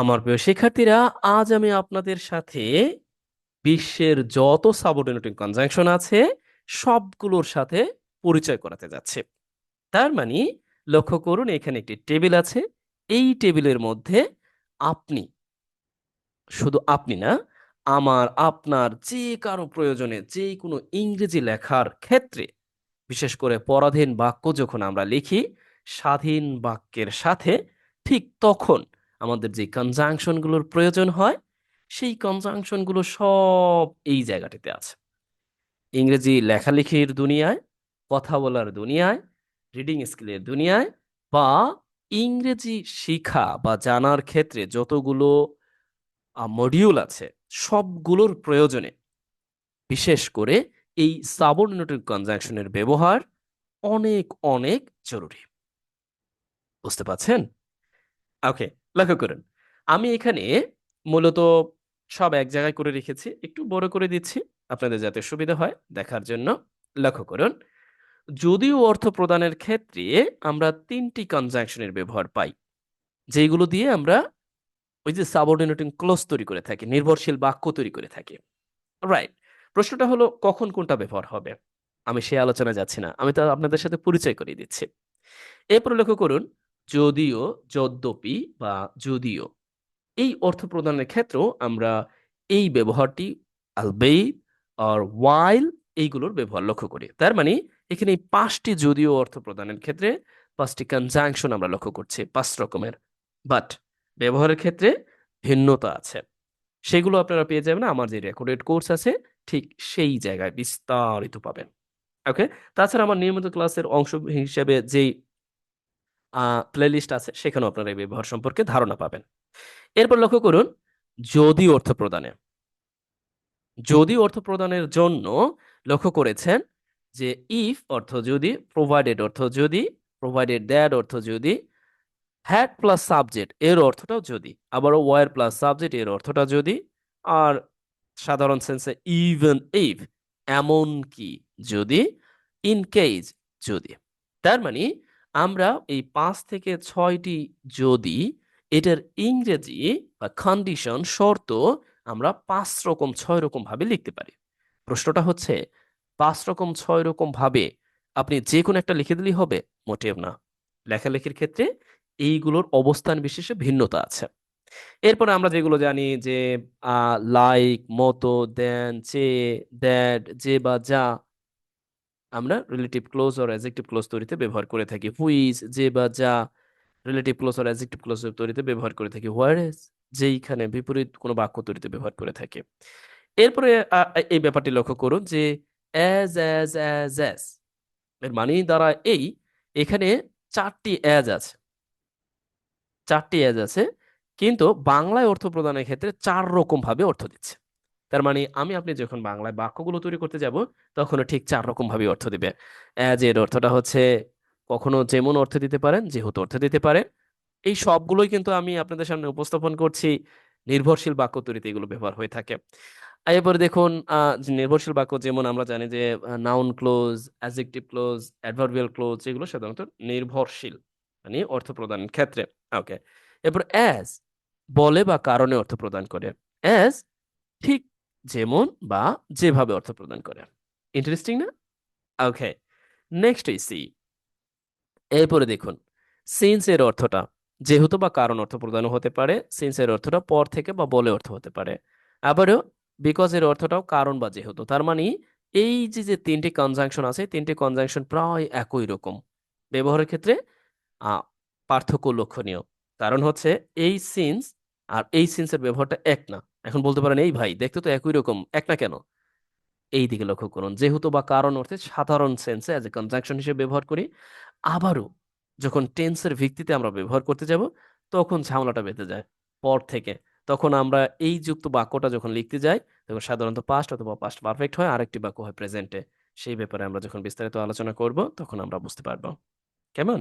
আমার প্রিয় শিক্ষার্থীরা, আজ আমি আপনাদের সাথে বিশ্বের যত সাবঅর্ডিনেটিং কনজাংশন আছে, সবগুলোর সাথে পরিচয় করাতে যাচ্ছে। তার মানে লক্ষ্য করুন, এখানে একটি টেবিল আছে। এই টেবিলের মধ্যে আপনি, শুধু আপনি না, আমার, আপনার যে কারও প্রয়োজনে যে কোনো ইংরেজি লেখার ক্ষেত্রে, বিশেষ করে পরাধীন বাক্য যখন আমরা লিখি, স্বাধীন বাক্যের সাথে ঠিক তখন আমাদের যে কনজাংশনগুলোর প্রয়োজন হয়, সেই কনজাংশনগুলো সব এই জায়গাটিতে আছে। ইংরেজি লেখালেখির দুনিয়ায়, কথা বলার দুনিয়ায় রিডিং স্কিলের দুনিয়ায় বা ইংরেজি শিখা বা জানার ক্ষেত্রে যতগুলো মডিউল আছে, সবগুলোর প্রয়োজনে বিশেষ করে এই সাবঅর্ডিনেটেড কনজাংশনের ব্যবহার অনেক অনেক জরুরি। বুঝতে পারছেন? ওকে লক্ষ্য করুন, আমি এখানে মূলত সব এক জায়গায় করে রেখেছি, একটু বড় করে দিচ্ছি, আপনাদের যাতে সুবিধা হয় দেখার জন্য লক্ষ্য করুন। যদিও অর্থ প্রদানের ক্ষেত্রে আমরা তিনটি কনজাংশনের ব্যবহার পাই যেগুলো দিয়ে আমরা ওই যে সাবঅর্ডিনেটিং ক্লোজ তৈরি করে থাকি, নির্ভরশীল বাক্য তৈরি করে থাকি। রাইট প্রশ্নটা হলো কখন কোনটা ব্যবহার হবে? আমি সেই আলোচনা যাচ্ছি না, আমি তো আপনাদের সাথে পরিচয় করিয়ে দিচ্ছি। এরপর লক্ষ্য করুন যদিও, যদ্যপি বা যদিও। এই অর্থ প্রদানের ক্ষেত্রেও আমরা এই ব্যবহারটি আলবেই আর ওয়াইল এইগুলোর ব্যবহার লক্ষ্য করি। তার মানে এখানে এই পাঁচটি যদিও অর্থ প্রদানের ক্ষেত্রে পাঁচটি কনজাংশন আমরা লক্ষ্য করছি, পাঁচ রকমের। বাট ব্যবহারের ক্ষেত্রে ভিন্নতা আছে। সেগুলো আপনারা পেয়ে যাবেন, আমার যে রেকর্ডেড কোর্স আছে, ঠিক সেই জায়গায় বিস্তারিত পাবেন। ওকে তাছাড়া আমার নিয়মিত ক্লাসের অংশ হিসেবে যেই প্লেলিস্ট আছে, সেখানেও আপনারা এই ব্যবহার সম্পর্কে ধারণা পাবেন। এরপর লক্ষ্য করুন, যদি অর্থ প্রদানে। যদি অর্থ প্রদানের জন্য লক্ষ্য করেছেন যে ইফ অর্থ যদি প্রোভাইডেড অর্থ যদি প্রোভাইডেড দ্যাট অর্থ যদি হ্যাড প্লাস সাবজেক্ট এর অর্থটাও যদি, আবারও ওয়ার প্লাস সাবজেক্ট এর অর্থটা যদি, আর সাধারণ সেন্সে ইভেন ইফ এমন কি যদি ইন কেজ যদি। তার মানে আমরা এই পাঁচ থেকে ছয়টি যদি এটার ইংরেজি বা কন্ডিশন শর্ত আমরা পাঁচ রকম, ছয় রকম ভাবে লিখতে পারি। প্রশ্নটা হচ্ছে, পাঁচ রকম, ছয় রকম ভাবে আপনি যে কোনো একটা লিখে দিলেই হবে? মোটেও না। লেখালেখির ক্ষেত্রে এইগুলোর অবস্থান বিশেষে ভিন্নতা আছে। এরপরে আমরা যেগুলো জানি যে লাইক মতো দেন চে দ্যাট যে বা যা আমরা relative clause or adjective clause তৈরিতে ব্যবহার করে থাকি। হুইজ যে বা যা relative clause or adjective clause তৈরিতে ব্যবহার করে থাকি। হোয়ারেস যেইখানে বিপরীত কোনো বাক্য তৈরিতে ব্যবহার করে থাকে। এরপরে এই ব্যাপারটি লক্ষ্য করুন যে অ্যাজ অ্যাজ অ্যাজ অ্যাজ এর মানে দ্বারা এই, এখানে চারটি অ্যাজ আছে। চারটি অ্যাজ আছে, কিন্তু বাংলায় অর্থ প্রদানের ক্ষেত্রে চার রকম ভাবে অর্থ দিচ্ছে। তার মানে আমি আপনি যখন বাংলায় বাক্যগুলো তৈরি করতে যাব, তখনও ঠিক চার রকম ভাবে অর্থ দিবে। অ্যাজ এর অর্থটা হচ্ছে কখনো যেমন অর্থ দিতে পারেন, যেহেতু অর্থ দিতে পারেন। এই সবগুলোই কিন্তু আমি আপনাদের সামনে উপস্থাপন করছি, নির্ভরশীল বাক্য তৈরিতে এগুলো ব্যবহার হয়ে থাকে। এরপরে দেখুন নির্ভরশীল বাক্য যেমন আমরা জানি যে noun clause adjective clause adverbial clause এগুলো সাধারণত নির্ভরশীল মানে অর্থ প্রদানের ক্ষেত্রে। ওকে এরপর অ্যাজ বলে বা কারণে অর্থ প্রদান করে। অ্যাজ ঠিক যেমন বা যেভাবে অর্থ প্রদান করে। ইন্টারেস্টিং না? ওকে নেক্সট এই সি এরপরে দেখুন সিন্স এর অর্থটা, যেহেতু বা কারণ অর্থ প্রদানও হতে পারে সিন্স এর অর্থটা পর থেকে বা বলে অর্থ হতে পারে। আবারও বিকজ এর অর্থটাও কারণ বা যেহেতু, তার মানে এই যে যে তিনটি কনজাংশন আছে তিনটি কনজাংশন প্রায় একই রকম। ব্যবহারের ক্ষেত্রে পার্থক্য লক্ষণীয়। কারণ হচ্ছে এই সিন্স আর এই সিন্সের ব্যবহারটা এক না। এখন বলতে পারেন, এই ভাই, দেখতে তো একই রকম, এক না কেন? এই দিকে লক্ষ্য করুন, যেহেতু বা কারণ অর্থে সাধারণ সেন্সে অ্যাজ এ কনজাংশন হিসেবে ব্যবহার করি, আবারও যখন টেন্সের ভিত্তিতে আমরা ব্যবহার করতে যাব, তখন ঝামেলাটা বেঁধে যায়, পর থেকে। তখন আমরা এই যুক্ত বাক্যটা যখন লিখতে যাই, তখন সাধারণত পাস্ট অথবা পাস্ট পারফেক্ট হয়, আরেকটি বাক্য হয় প্রেজেন্টে সেই ব্যাপারে আমরা যখন বিস্তারিত আলোচনা করব, তখন আমরা বুঝতে পারব। কেমন?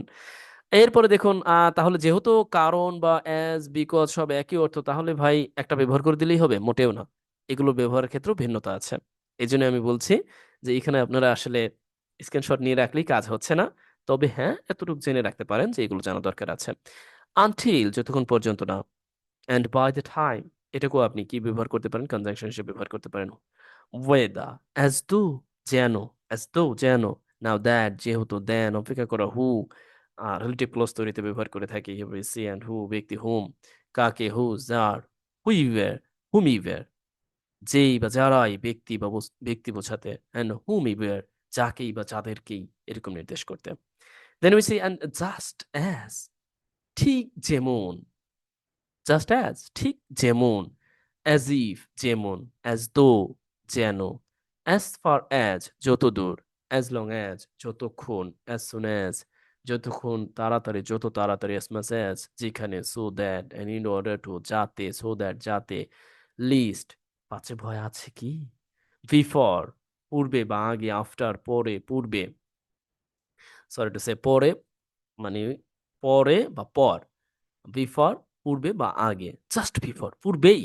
এরপরে দেখুন তাহলে যেহেতু কারণ বা অ্যাজ বিকজ সব একই অর্থ, তাহলে ভাই একটা ব্যবহার করে দিলেই হবে? মোটেও না। এগুলো ব্যবহারের ক্ষেত্রেও ভিন্নতা আছে। এই জন্য আমি বলছি যে, এখানে আপনারা আসলে স্ক্রিনশট নিয়ে রাখলেই কাজ হচ্ছে না। তবে হ্যাঁ এতটুকু জেনে রাখতে পারেন যে, এগুলো জানা দরকার আছে। আনটিল যতক্ষণ পর্যন্ত না। অ্যান্ড বাই দ্য টাইম এটাকেও আপনি কি ব্যবহার করতে পারেন? কনজাংশন হিসেবে ব্যবহার করতে পারেন। ওয়েদা অ্যাজ দো যেন অ্যাজ দো যেন। নাও দ্যাট যেহেতু দেন অপেক্ষা করা হু রিলেটিভ ক্লোজ তৈরিতে ব্যবহার করে থাকি। হিসেবে সি অ্যান্ড হু ব্যক্তি হুম কাকে হু যার হুইওয়ার হুম ইওয়ার যেই বা যারাই, ব্যক্তি বা ব্যক্তি বোঝাতে অ্যান্ড হুম ইওয়ার যাকেই বা যাদেরকেই এরকম নির্দেশ করতে। Then we see and just as ঠিক যেমন জাস্ট অ্যাজ ঠিক যেমন অ্যাজ ইফ যেমন অ্যাজ দো যেন অ্যাজ ফার অ্যাজ যতদূর অ্যাজ লং অ্যাজ যতক্ষণ অ্যাজ সুন অ্যাজ যতক্ষণ তাড়াতাড়ি, যত তাড়াতাড়ি মাস অ্যাজ যেখানে so that and in order to যাতে সো দ্যাট যাতে লিস্ট পাচ্ছে ভয় আছে কি? বিফর পূর্বে বা আগে আফটার পরে, পূর্বে সরি টু সে পরে মানে পরে বা পর বিফর পূর্বে বা আগে জাস্ট বিফর পূর্বেই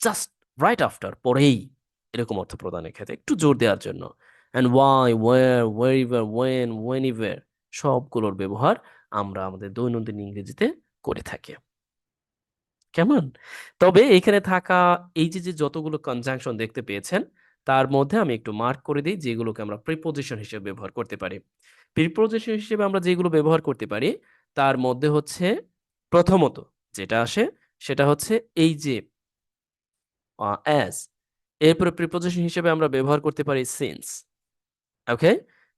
জাস্ট রাইট আফটার পরেই, এরকম অর্থ প্রদানের ক্ষেত্রে, একটু জোর দেওয়ার জন্য। And why where wherever when whenever সবগুলোর ব্যবহার আমরা আমাদের দৈনন্দিন ইংরেজিতে করে থাকি। কেমন? তবে এখানে থাকা এই যে যে যতগুলো কনজাংশন দেখতে পেয়েছেন, তার মধ্যে আমি একটু মার্ক করে দিই, যেগুলোকে আমরা প্রিপোজিশন হিসেবে ব্যবহার করতে পারি। প্রিপোজিশন হিসেবে আমরা যেগুলো ব্যবহার করতে পারি, তার মধ্যে হচ্ছে প্রথমত যেটা আসে, সেটা হচ্ছে এই যে অ্যাজ এরপরে প্রিপোজিশন হিসেবে আমরা ব্যবহার করতে পারি সিন্স ওকে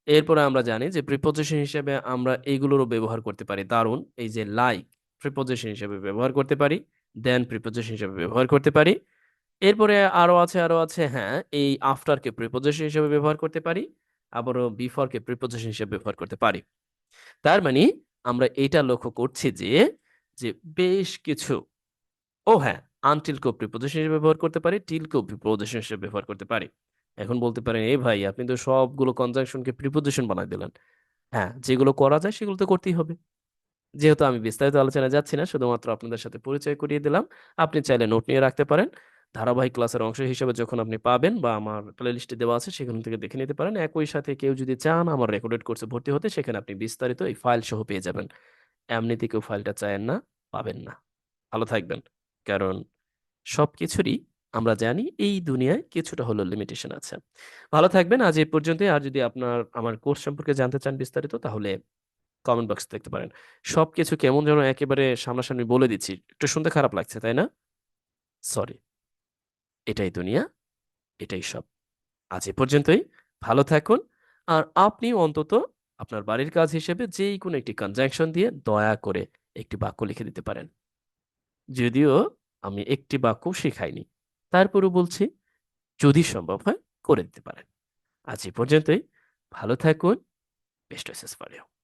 এরপরে আমরা জানি যে প্রিপোজিশন হিসেবে আমরা এইগুলোরও ব্যবহার করতে পারি। দারুণ। এই যে লাইক প্রিপোজিশন হিসেবে ব্যবহার করতে পারি দেন প্রিপোজিশন হিসেবে ব্যবহার করতে পারি। এরপরে আরও আছে আরও আছে হ্যাঁ এই আফটারকে প্রিপোজিশন হিসেবে ব্যবহার করতে পারি, আবারও বিফোরকে প্রিপোজিশন হিসেবে ব্যবহার করতে পারি। তার মানে আমরা এটা লক্ষ্য করছি যে যে বেশ কিছু, ও হ্যাঁ আনটিলকেও প্রিপোজিশন হিসেবে ব্যবহার করতে পারি টিলকেও প্রিপোজিশন হিসেবে ব্যবহার করতে পারি। এখন বলতে পারেন, এই ভাই, আপনি তো সবগুলো কনজাংশনকে প্রিপোজিশন বানাই দিলেন। হ্যাঁ যেগুলো করা যায় সেগুলো তো করতেই হবে। যেহেতু আমি বিস্তারিত আলোচনা যাচ্ছি না, শুধুমাত্র আপনাদের সাথে পরিচয় করিয়ে দিলাম। আপনি চাইলে নোট নিয়ে রাখতে পারেন। ধারাবাহিক ক্লাসের অংশ হিসেবে যখন আপনি পাবেন বা আমার প্লেলিস্টে দেওয়া আছে, সেখান থেকে দেখে নিতে পারেন। একই সাথে কেউ যদি চান আমার রেকর্ডেড কোর্সে ভর্তি হতে, সেখানে আপনি বিস্তারিত এই ফাইল সহ পেয়ে যাবেন। এমনিতে কেউ ফাইলটা চায়েন না, পাবেন না। ভালো থাকবেন। কারণ সবকিছুরই আমরা জানি এই দুনিয়ায় কিছুটা হলো লিমিটেশন আছে। ভালো থাকবেন। আজ এই পর্যন্তই। আর যদি আপনার, আমার কোর্স সম্পর্কে জানতে চান বিস্তারিত, তাহলে কমেন্ট বক্স দেখতে পারেন। সবকিছু কেমন যেন একেবারে সামনাসামনি বলে দিচ্ছি। একটু শুনতে খারাপ লাগছে, তাই না? সরি এটাই দুনিয়া, এটাই সব। আজ এ পর্যন্তই। ভালো থাকুন। আর আপনি অন্তত আপনার বাড়ির কাজ হিসেবে যেই কোনো একটি কনজাংশন দিয়ে দয়া করে একটি বাক্য লিখে দিতে পারেন। যদিও আমি একটি বাক্য শেখাইনি। তারপরও বলছি, যদি সম্ভব হয়, করে দিতে পারেন। আজ এ পর্যন্তই। ভালো থাকুন। Best wishes for you.